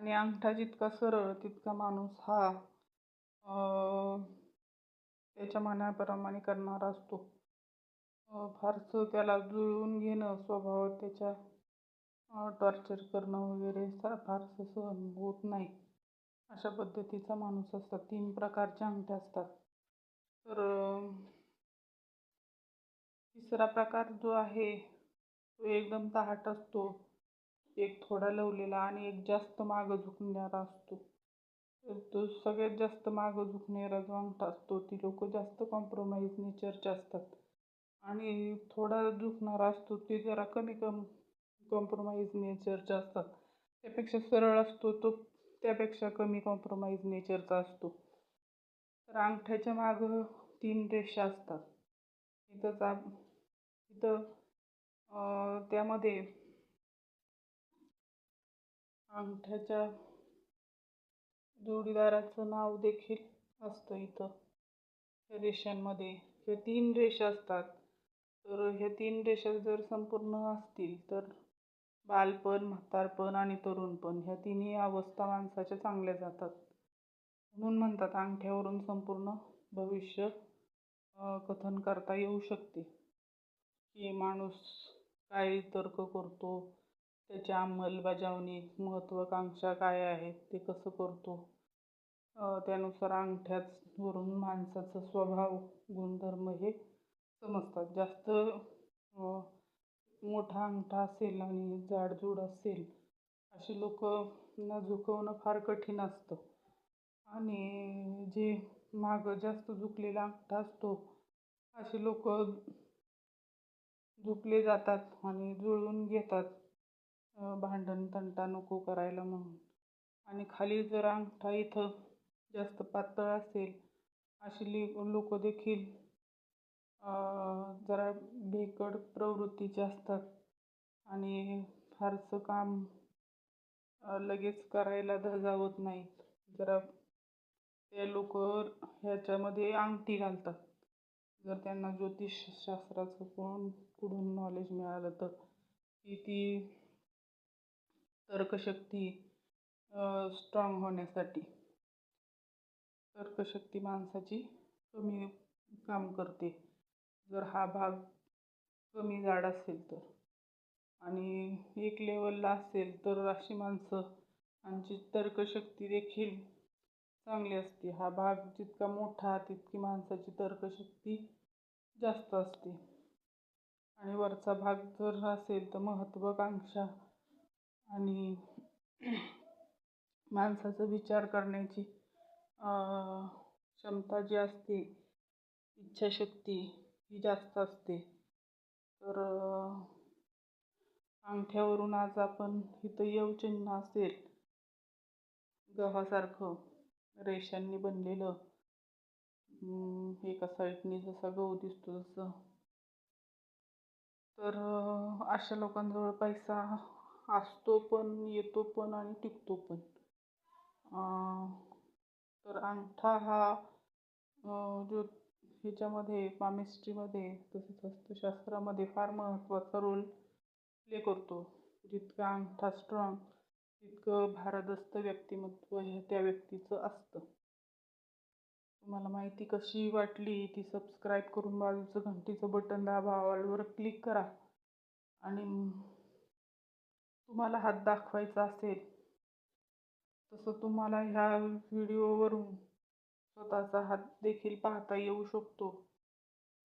आणि अंगठा जितका सरळ तितका माणूस हा त्याच्या मनाप्रमाणे करणारा असतो. फारसं त्याला जुळवून घेणं स्वभाव त्याच्या टॉर्चर करणं वगैरे फारसं सहन होत नाही. अशा पद्धतीचा माणूस असतात. तीन प्रकारच्या अंगठ्या असतात. तर तिसरा प्रकार जो आहे तो एकदम तहाट असतो. एक थोडा लवलेला आणि एक जास्त मागं झुकणारा असतो. तो सगळ्यात जास्त मागं झुकणारा जो अंगठा असतो ती लोक जास्त कॉम्प्रोमाइज नेचरचे असतात. आणि थोडा झुकणारा असतो ते जरा कमी कम कॉम्प्रोमाइज नेचरचे असतात. त्यापेक्षा सरळ असतो तो त्यापेक्षा कमी कॉम्प्रोमाइज नेचरचा असतो. तर अंगठ्याच्या मागं तीन रेषा असतात. इथं इथं त्यामध्ये अंगठ्याच्या जोडीदाराचं नाव देखील असतं इथं. रेषांमध्ये हे तीन रेषा असतात. तर ह्या तीन रेषा जर संपूर्ण असतील तर बालपण म्हातारपण आणि तरुणपण ह्या तिन्ही अवस्था माणसाच्या चांगल्या जातात. म्हणून म्हणतात अंगठ्यावरून संपूर्ण भविष्य कथन करता येऊ शकते. की माणूस काय तर्क करतो त्याची अंमलबजावणी महत्त्वाकांक्षा काय आहे ते कसं करतो? त्यानुसार अंगठ्याचवरून माणसाचा स्वभाव गुणधर्म हे समजतात. जास्त मोठा अंगठा असेल आणि जाडजूड असेल अशी लोकांना झुकवणं फार कठीण असतं. आणि जे मागं जास्त झुकलेला अंगठा असतो असे लोक झुकले जातात आणि जुळवून घेतात. भांडण तंटा नको करायला म्हणून. आणि खाली जर अंगठा इथं जास्त पातळ असेल अशी लि लोक देखील जरा भेकड प्रवृत्तीचे असतात. आणि फारसं काम लगेच करायला धजावत नाहीत. जरा ते लोक ह्याच्यामध्ये अंगठी घालतात. जर त्यांना ज्योतिषशास्त्राचं कोण कुठून नॉलेज मिळालं तर. की ती तर्कशक्ती स्ट्रॉंग होण्यासाठी. तर्कशक्ती माणसाची कमी काम करते. जर हा भाग कमी जाड असेल तर. आणि एक लेवलला असेल तर अशी माणसं आमची तर्कशक्ती देखील चांगली असते. हा भाग जितका मोठा तितकी माणसाची तर्कशक्ती जास्त असते. आणि वरचा भाग जर असेल तर महत्त्वाकांक्षा आणि माणसाचा विचार करण्याची क्षमता जी असते इच्छाशक्ती ही जास्त असते. तर अंगठ्यावरून आज आपण इथं यवचिन्ह असेल गव्हासारखं रेषांनी बनलेलं एका साईडनी जसा गहू दिसतो तसं. तर अशा लोकांजवळ पैसा असतो पण येतो पण आणि टिकतो पण. तर अंगठा हा जो ह्याच्यामध्ये पामिस्ट्रीमध्ये तसेच वास्तुशास्त्रामध्ये फार महत्त्वाचा रोल प्ले करतो. जितका अंगठा स्ट्रॉंग तितकं भारदस्त व्यक्तिमत्व हे त्या व्यक्तीचं असतं. तुम्हाला माहिती कशी वाटली ती सबस्क्राईब करून बाजूचं घंटीचं बटन दाबा ऑलवर क्लिक करा. आणि तुम्हाला हात दाखवायचा असेल तसं तुम्हाला ह्या व्हिडिओवरून स्वतःचा हात देखील पाहता येऊ शकतो.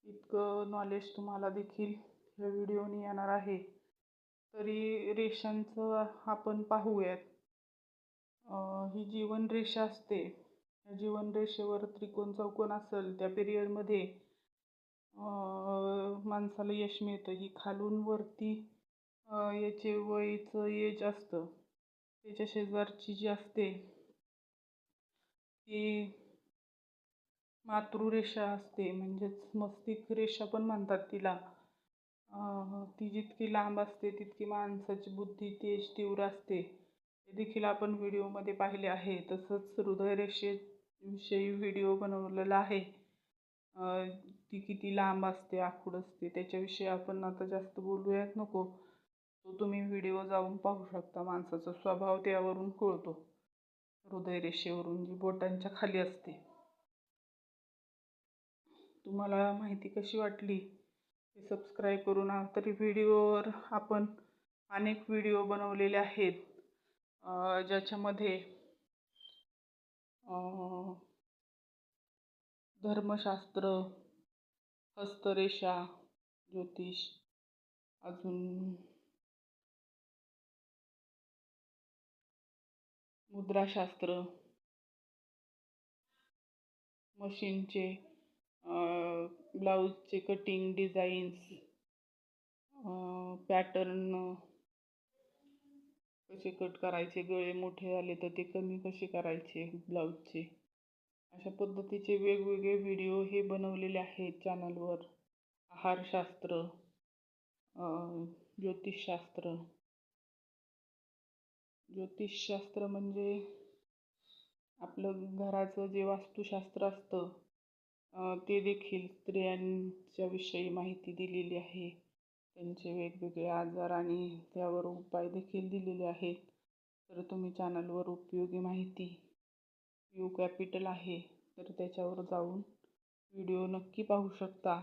इतकं नॉलेज तुम्हाला देखील ह्या व्हिडिओने येणार आहे. तरी रेषांचं आपण पाहूयात. ही जीवनरेषा असते. जीवन रेषेवर त्रिकोण चौकोन असेल त्या पिरियडमध्ये माणसाला यश मिळतं. ही खालून वरती याचे वयचं एज असतं त्याच्या शेजारची जी असते ती मातृरेषा असते. म्हणजेच मस्तिष्क रेषा पण म्हणतात तिला. ती जितकी लांब असते तितकी माणसाची बुद्धी तेज तीव्र असते. हे देखील आपण व्हिडिओमध्ये पाहिले आहे. तसंच हृदयरेषेविषयी व्हिडिओ बनवलेला आहे. ती किती लांब असते आखूड असते. त्याच्याविषयी आपण आता जास्त बोलूयात नको. तो तुम्ही व्हिडिओ जाऊन पाहू शकता. माणसाचा स्वभाव त्यावरून कळतो. हृदयरेषेवरून जी बोटांच्या खाली असते. तुम्हाला माहिती कशी वाटली? ते सबस्क्राईब करून तरी व्हिडिओवर आपण अनेक व्हिडिओ बनवलेले आहेत. ज्याच्यामध्ये धर्मशास्त्र हस्तरेषा ज्योतिष अजून मुद्राशास्त्र मशीनचे ब्लाऊजचे कटिंग डिझाईन्स पॅटर्न कसे कट करायचे गळे मोठे झाले तर ते कमी कसे करायचे ब्लाऊजचे. अशा पद्धतीचे वेगवेगळे व्हिडिओ हे बनवलेले आहेत चॅनलवर आहारशास्त्र ज्योतिषशास्त्र. ज्योतिषशास्त्र म्हणजे आपलं घराचं जे वास्तुशास्त्र असतं ते देखील स्त्रियांच्या विषयी माहिती दिलेली आहे. त्यांचे वेगवेगळे आजार आणि त्यावर उपाय देखील दिलेले आहेत. तर तुम्ही चॅनलवर उपयोगी माहिती यू कॅपिटल आहे तर त्याच्यावर जाऊन व्हिडिओ नक्की पाहू शकता.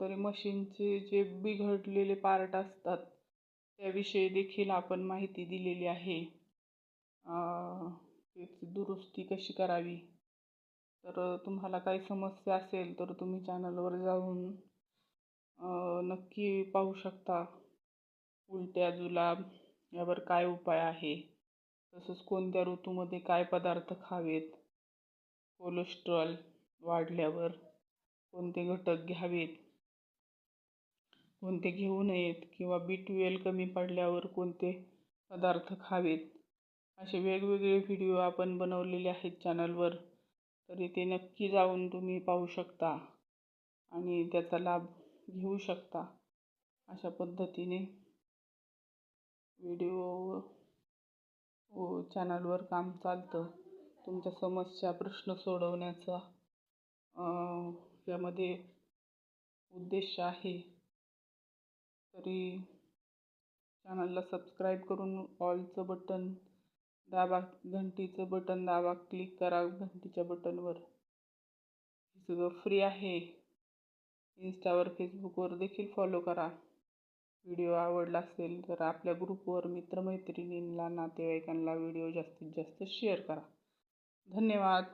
तरी मशीनचे जे बिघडलेले पार्ट असतात त्याविषयी देखील आपण माहिती दिलेली आहे. त्याची दुरुस्ती कशी करावी? तर तुम्हाला काही समस्या असेल तर तुम्ही चॅनलवर जाऊन नक्की पाहू शकता. उलट्या जुलाब यावर काय उपाय आहे? तसंच कोणत्या ऋतूमध्ये काय पदार्थ खावेत? कोलेस्ट्रॉल वाढल्यावर कोणते घटक घ्यावेत? कोणते घेऊ नयेत किंवा बी ट्वेल कमी पडल्यावर कोणते पदार्थ खावेत असे वेगवेगळे व्हिडिओ आपण बनवलेले आहेत चॅनलवर तरी ते नक्की जाऊन तुम्ही पाहू शकता आणि त्याचा लाभ घेऊ शकता. अशा पद्धतीने व्हिडिओ चॅनलवर काम चालतं. तुमच्या समस्या प्रश्न सोडवण्याचा यामध्ये उद्देश आहे. तरी चॅनलला सबस्क्राईब करून ऑलचं बटन दाबा घंटीचं बटन दाबा क्लिक करा घंटीच्या बटनवर हे सगळं फ्री आहे. इन्स्टावर फेसबुकवर देखील फॉलो करा. व्हिडिओ आवडला असेल तर आपल्या ग्रुपवर मित्रमैत्रिणींना नातेवाईकांना व्हिडिओ जास्तीत जास्त शेअर करा. धन्यवाद.